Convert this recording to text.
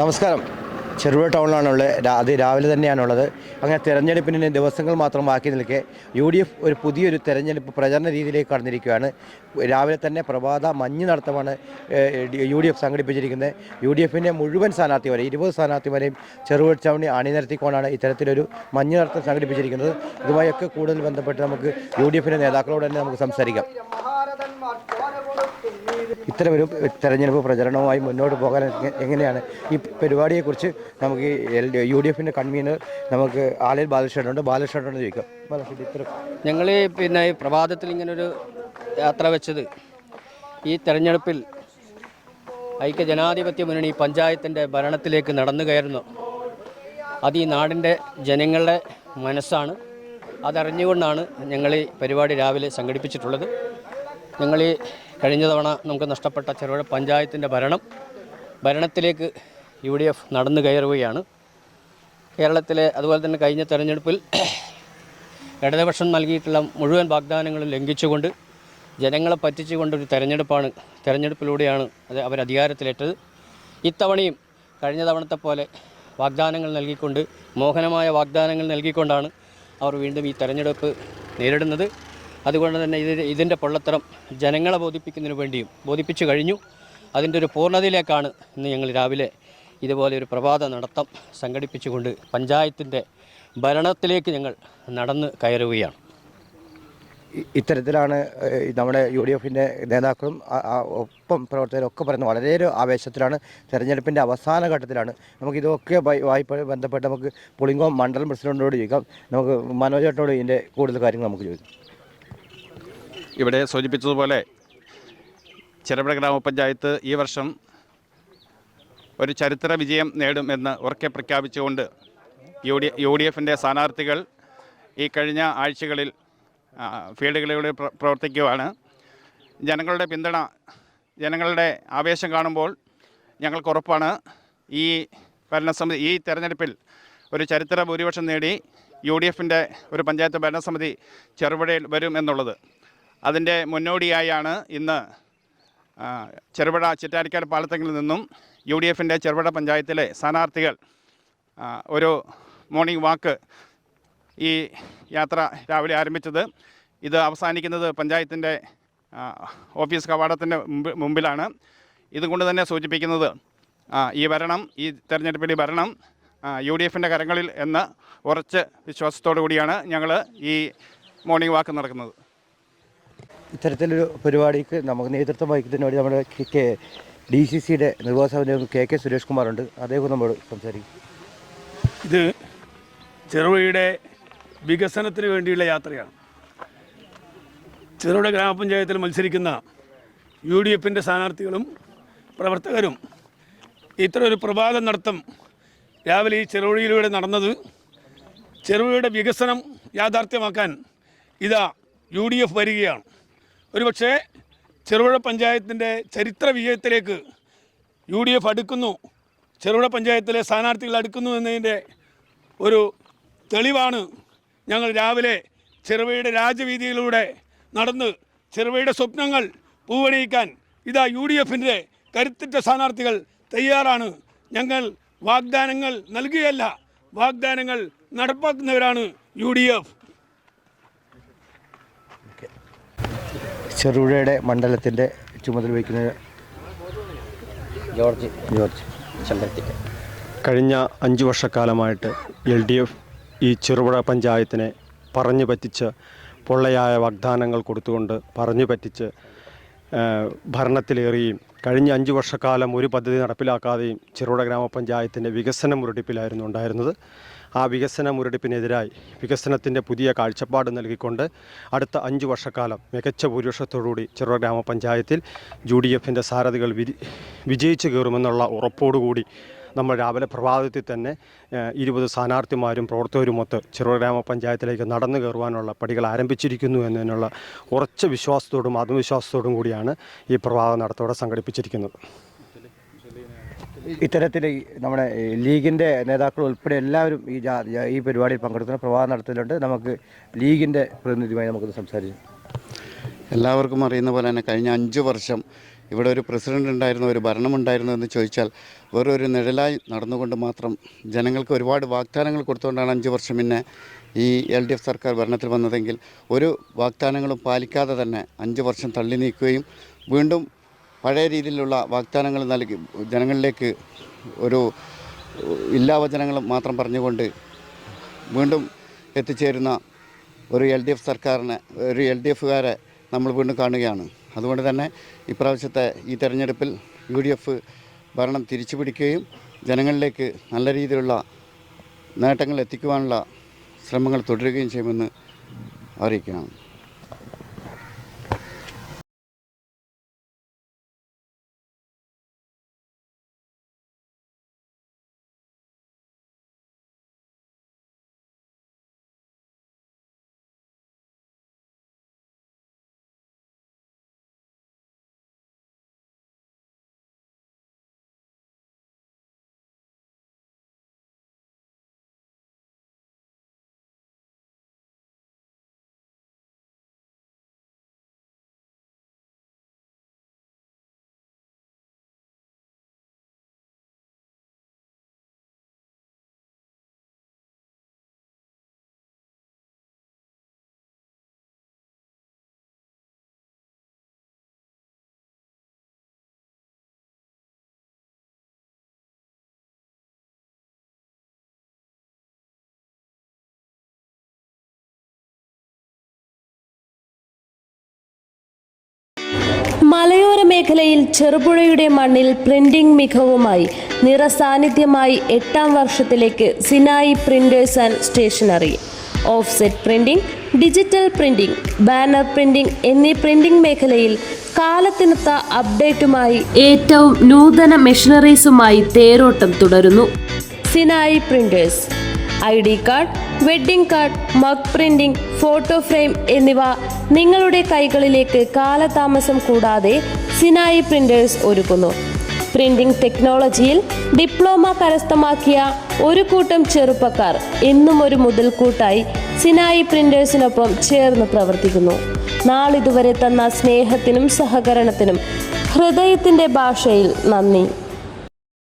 നമസ്കാരം. ചെറുപുഴ ടൗണിലാണുള്ളത്. രാ- അത് രാവിലെ തന്നെയാണുള്ളത്. അങ്ങനെ തെരഞ്ഞെടുപ്പിന് ദിവസങ്ങൾ മാത്രം ബാക്കി നിൽക്കെ യു ഡി എഫ് ഒരു പുതിയൊരു തെരഞ്ഞെടുപ്പ് പ്രചരണ രീതിയിലേക്ക് കടന്നിരിക്കുകയാണ്. രാവിലെ തന്നെ പ്രഭാത മഞ്ഞ് നടത്തമാണ് യു ഡി എഫ് സംഘടിപ്പിച്ചിരിക്കുന്നത്. യു ഡി എഫിന്റെ മുഴുവൻ സ്ഥാനാർത്ഥിമാരെ ഇരുപത് സ്ഥാനാർത്ഥിമാരെയും ചെറുപുഴ ടൗണിൽ അണിനിരത്തിക്കൊണ്ടാണ് ഇത്തരത്തിലൊരു മഞ്ഞ് നടത്തം സംഘടിപ്പിച്ചിരിക്കുന്നത്. ഇതുമായൊക്കെ കൂടുതൽ ബന്ധപ്പെട്ട് നമുക്ക് യു ഡി എഫിന്റെ നേതാക്കളോട് തന്നെ നമുക്ക് സംസാരിക്കാം. ഇത്തരം ഒരു തെരഞ്ഞെടുപ്പ് പ്രചരണവുമായി മുന്നോട്ട് പോകാൻ എങ്ങനെയാണ്? ഈ പരിപാടിയെക്കുറിച്ച് നമുക്ക് യു ഡി എഫിന്റെ കൺവീനർ നമുക്ക് ആലയിൽ ബാലകൃഷ്ണനുണ്ട്. ബാലകൃഷ്ണനോട് ചോദിക്കാം. ബാലകൃഷ്ണൻ ഇത്തരം ഞങ്ങൾ പിന്നെ ഈ പ്രഭാതത്തിൽ ഇങ്ങനൊരു യാത്ര വെച്ചത്. ഈ തെരഞ്ഞെടുപ്പിൽ ഐക്യ ജനാധിപത്യ മുന്നണി പഞ്ചായത്തിന്റെ ഭരണത്തിലേക്ക് നടന്നു കയറുന്നു. അത് ഈ നാടിന്റെ ജനങ്ങളുടെ മനസ്സാണ്. അതറിഞ്ഞുകൊണ്ടാണ് ഞങ്ങൾ ഈ പരിപാടി രാവിലെ സംഘടിപ്പിച്ചിട്ടുള്ളത്. ഞങ്ങൾ ഈ കഴിഞ്ഞ തവണ നമുക്ക് നഷ്ടപ്പെട്ട ചെറുപുഴ പഞ്ചായത്തിന്റെ ഭരണം ഭരണത്തിലേക്ക് യു ഡി എഫ് നടന്നു കയറുകയാണ്. കേരളത്തിലെ അതുപോലെ തന്നെ കഴിഞ്ഞ തെരഞ്ഞെടുപ്പിൽ ഇടതുപക്ഷം നൽകിയിട്ടുള്ള മുഴുവൻ വാഗ്ദാനങ്ങളും ലംഘിച്ചുകൊണ്ട് ജനങ്ങളെ പറ്റിച്ചുകൊണ്ട് ഒരു തെരഞ്ഞെടുപ്പാണ് തെരഞ്ഞെടുപ്പിലൂടെയാണ് അത് അവർ അധികാരത്തിലേറ്റത്. ഇത്തവണയും കഴിഞ്ഞ തവണത്തെ പോലെ വാഗ്ദാനങ്ങൾ നൽകിക്കൊണ്ട് മോഹനമായ വാഗ്ദാനങ്ങൾ നൽകിക്കൊണ്ടാണ് അവർ വീണ്ടും ഈ തെരഞ്ഞെടുപ്പ് നേരിടുന്നത്. അതുകൊണ്ട് തന്നെ ഇത് ഇതിന്റെ പൊള്ളത്തരം ജനങ്ങളെ ബോധിപ്പിക്കുന്നതിന് വേണ്ടിയും ബോധിപ്പിച്ചു കഴിഞ്ഞു. അതിന്റെ ഒരു പൂർണതയിലേക്കാണ് ഇന്ന് ഞങ്ങൾ രാവിലെ ഇതുപോലെ ഒരു പ്രഭാത നടത്തം സംഘടിപ്പിച്ചുകൊണ്ട് പഞ്ചായത്തിന്റെ ഭരണത്തിലേക്ക് ഞങ്ങൾ നടന്ന് കയറുകയാണ്. ഇത്തരത്തിലാണ് നമ്മുടെ യു ഡി എഫിന്റെ നേതാക്കളും ഒപ്പം പ്രവർത്തകരും ഒക്കെ പറയുന്നത് വളരെ ഒരു ആവേശത്തിലാണ്. തെരഞ്ഞെടുപ്പിന്റെ അവസാന ഘട്ടത്തിലാണ്. നമുക്ക് ഇതൊക്കെ വായ്പ ബന്ധപ്പെട്ട് നമുക്ക് പുളിങ്കോം മണ്ഡലം പ്രസിഡന്റിനോട് ചോദിക്കാം. നമുക്ക് മനോജ് ചേട്ടനോട് ഇതിന്റെ കൂടുതൽ കാര്യങ്ങൾ നമുക്ക് ചോദിക്കാം. ഇവിടെ സൂചിപ്പിച്ചതുപോലെ ചെറുപുഴ ഗ്രാമപഞ്ചായത്ത് ഈ വർഷം ഒരു ചരിത്ര വിജയം നേടുമെന്ന് ഉറക്കെ പ്രഖ്യാപിച്ചുകൊണ്ട് യു ഡി യു ഡി എഫിന്റെ സ്ഥാനാർത്ഥികൾ ഈ കഴിഞ്ഞ ആഴ്ചകളിൽ ഫീൽഡുകളിലൂടെ പ്ര- പ്രവർത്തിക്കുകയാണ് ജനങ്ങളുടെ പിന്തുണ ജനങ്ങളുടെ ആവേശം കാണുമ്പോൾ ഞങ്ങൾക്ക് ഉറപ്പാണ് ഈ ഭരണസമിതി ഈ തെരഞ്ഞെടുപ്പിൽ ഒരു ചരിത്ര ഭൂരിപക്ഷം നേടി യു ഡി എഫിന്റെ ഒരു പഞ്ചായത്ത് ഭരണസമിതി ചെറുപുഴയിൽ വരും എന്നുള്ളത്. അതിന്റെ മുന്നോടിയായാണ് ഇന്ന് ചെറുപുഴ ചിറ്റാരിക്കാട് പാലത്തങ്ങളിൽ നിന്നും യു ഡി എഫിന്റെ ചെറുപുഴ പഞ്ചായത്തിലെ സ്ഥാനാർത്ഥികൾ ഒരു മോർണിംഗ് വാക്ക് ഈ യാത്ര രാവിലെ ആരംഭിച്ചത്. ഇത് അവസാനിക്കുന്നത് പഞ്ചായത്തിന്റെ ഓഫീസ് കവാടത്തിന്റെ മുമ്പിലാണ്. ഇതുകൊണ്ട് തന്നെ സൂചിപ്പിക്കുന്നത് ഈ ഭരണം ഈ തെരഞ്ഞെടുപ്പിൽ ഭരണം യു ഡി എഫിന്റെ കരങ്ങളിൽ എന്ന ഉറച്ച് വിശ്വാസത്തോടു കൂടിയാണ് ഞങ്ങൾ ഈ മോർണിംഗ് വാക്ക് നടക്കുന്നത്. ഇത്തരത്തിലൊരു പരിപാടിക്ക് നമുക്ക് നേതൃത്വം വഹിക്കുന്നതിന് വേണ്ടി നമ്മുടെ കെ ഡി സി സിയുടെ നിർവാഹക സമിതി കെ കെ സുരേഷ് കുമാറുണ്ട്. അദ്ദേഹം നമ്മോട് സംസാരിക്കും. ഇത് ചെറുവയുടെ വികസനത്തിന് വേണ്ടിയുള്ള യാത്രയാണ്. ചെറുപുഴ ഗ്രാമപഞ്ചായത്തിൽ മത്സരിക്കുന്ന യു ഡി എഫിന്റെ സ്ഥാനാർത്ഥികളും പ്രവർത്തകരും ഇത്ര ഒരു പ്രഭാത നടത്തം രാവിലെ ഈ ചെറുപുഴയിലൂടെ നടന്നത് ചെറുപുഴയുടെ വികസനം യാഥാർത്ഥ്യമാക്കാൻ ഇതാ യു ഡി എഫ് വരികയാണ്. ഒരുപക്ഷേ ചെറുപുഴ പഞ്ചായത്തിന്റെ ചരിത്ര വിജയത്തിലേക്ക് യു ഡി എഫ് അടുക്കുന്നു. ചെറുപുഴ പഞ്ചായത്തിലെ സ്ഥാനാർത്ഥികൾ അടുക്കുന്നു എന്നതിന്റെ ഒരു തെളിവാണ് ഞങ്ങൾ രാവിലെ ചെറുപുഴയുടെ രാജവീതിയിലൂടെ നടന്ന് ചെറുപുഴയുടെ സ്വപ്നങ്ങൾ പൂവണിയിക്കാൻ ഇതാ യു ഡി എഫിന്റെ കരുത്തുറ്റ സ്ഥാനാർത്ഥികൾ തയ്യാറാണ്. ഞങ്ങൾ വാഗ്ദാനങ്ങൾ നൽകുകയല്ല വാഗ്ദാനങ്ങൾ നടപ്പാക്കുന്നവരാണ് യു ഡി എഫ്. ചെറുപുഴയുടെ മണ്ഡലത്തിന്റെ ചുമതല വഹിക്കുന്ന ജോർജ്. ജോർജ്. ചന്ദ്രത്തിക്ക് കഴിഞ്ഞ അഞ്ച് വർഷക്കാലമായിട്ട് എൽ ഡി എഫ് ഈ ചെറുപുഴ പഞ്ചായത്തിനെ പറഞ്ഞു പറ്റിച്ച് പൊള്ളയായ വാഗ്ദാനങ്ങൾ കൊടുത്തുകൊണ്ട് പറഞ്ഞു പറ്റിച്ച് ആ, ഭരണത്തിലേറുകയും കഴിഞ്ഞ അഞ്ച് വർഷക്കാലം ഒരു പദ്ധതി നടപ്പിലാക്കാതെയും ചെറുപുഴ ഗ്രാമപഞ്ചായത്തിന്റെ വികസന മുരടിപ്പിലായിരുന്നു ഉണ്ടായിരുന്നത്. ആ വികസന മുരടിപ്പിനെതിരായി വികസനത്തിന്റെ പുതിയ കാഴ്ചപ്പാട് നൽകിക്കൊണ്ട് അടുത്ത അഞ്ച് വർഷക്കാലം മികച്ച ഭൂരിപക്ഷത്തോടുകൂടി ചെറുപുഴ ഗ്രാമപഞ്ചായത്തിൽ യു ഡി എഫിന്റെ സാരഥികൾ വിജയിച്ചു കയറുമെന്നുള്ള ഉറപ്പോടുകൂടി നമ്മൾ രാവിലെ പ്രഭാതത്തിൽ തന്നെ ഇരുപത് സ്ഥാനാർത്ഥിമാരും പ്രവർത്തകരുമൊത്ത് ചെറുപുഴ ഗ്രാമപഞ്ചായത്തിലേക്ക് നടന്നു കയറുവാനുള്ള പടികൾ ആരംഭിച്ചിരിക്കുന്നു എന്നതിനുള്ള ഉറച്ച വിശ്വാസത്തോടും ആത്മവിശ്വാസത്തോടും കൂടിയാണ് ഈ പ്രഭാത നടത്തോടെ സംഘടിപ്പിച്ചിരിക്കുന്നത്. ഇത്തരത്തിൽ നമ്മുടെ ലീഗിന്റെ നേതാക്കൾ ഉൾപ്പെടെ എല്ലാവരും ഈ ഈ പരിപാടിയിൽ പങ്കെടുക്കുന്ന പ്രഭാതം നടത്തലുണ്ട് നമുക്ക് ലീഗിന്റെ പ്രതിനിധിയുമായി നമുക്കൊന്ന് സംസാരിച്ചു എല്ലാവർക്കും അറിയുന്ന പോലെ തന്നെ കഴിഞ്ഞ അഞ്ച് വർഷം ഇവിടെ ഒരു പ്രസിഡന്റ് ഉണ്ടായിരുന്നു ഒരു ഭരണമുണ്ടായിരുന്നു എന്ന് ചോദിച്ചാൽ വെറും ഒരു നിഴലായി നടന്നുകൊണ്ട് മാത്രം ജനങ്ങൾക്ക് ഒരുപാട് വാഗ്ദാനങ്ങൾ കൊടുത്തുകൊണ്ടാണ് അഞ്ച് വർഷം പിന്നെ ഈ എൽ ഡി എഫ് സർക്കാർ ഭരണത്തിൽ വന്നതെങ്കിൽ ഒരു വാഗ്ദാനങ്ങളും പാലിക്കാതെ തന്നെ അഞ്ച് വർഷം തള്ളി നീക്കുകയും വീണ്ടും പഴയ രീതിയിലുള്ള വാഗ്ദാനങ്ങൾ നൽകി ജനങ്ങളിലേക്ക് ഒരു ഇല്ലാവചനങ്ങൾ മാത്രം പറഞ്ഞുകൊണ്ട് വീണ്ടും എത്തിച്ചേരുന്ന ഒരു എൽ ഡി എഫ് സർക്കാരിനെ ഒരു എൽ ഡി എഫുകാരെ നമ്മൾ വീണ്ടും കാണുകയാണ്. അതുകൊണ്ട് തന്നെ ഇപ്രാവശ്യത്തെ ഈ തെരഞ്ഞെടുപ്പിൽ യു ഡി എഫ് ഭരണം തിരിച്ചു പിടിക്കുകയും ജനങ്ങളിലേക്ക് നല്ല രീതിയിലുള്ള നേട്ടങ്ങൾ എത്തിക്കുവാനുള്ള ശ്രമങ്ങൾ തുടരുകയും ചെയ്യുമെന്ന് അറിയിക്കുകയാണ്. മേഖലയിൽ ചെറുപുഴയുടെ മണ്ണിൽ പ്രിന്റിംഗ് മികവുമായി നിറസാന്നിധ്യമായി എട്ടാം വർഷത്തിലേക്ക് Sinai printers and stationery. Offset printing digital printing banner printing എന്നീ പ്രിന്റിംഗ് മേഖലയിൽ കാലത്തിനൊത്ത അപ്ഡേറ്റുമായി ഏറ്റവും നൂതന മെഷീനറീസുമായി തേരോട്ടം തുടരുന്നു. Sinai printers I D card wedding card mug printing photo frame എന്നിവ നിങ്ങളുടെ കൈകളിലേക്ക് കാലതാമസം കൂടാതെ സിനായി പ്രിന്റേഴ്സ് ഒരുക്കുന്നു. പ്രിന്റിംഗ് ടെക്നോളജിയിൽ ഡിപ്ലോമ കരസ്ഥമാക്കിയ ഒരു കൂട്ടം ചെറുപ്പക്കാർ എന്നും ഒരു മുതൽക്കൂട്ടായി സിനായി പ്രിന്റേഴ്സിനൊപ്പം ചേർന്ന് പ്രവർത്തിക്കുന്നു. നാളിതുവരെ തന്ന സ്നേഹത്തിനും സഹകരണത്തിനും ഹൃദയത്തിന്റെ ഭാഷയിൽ നന്ദി.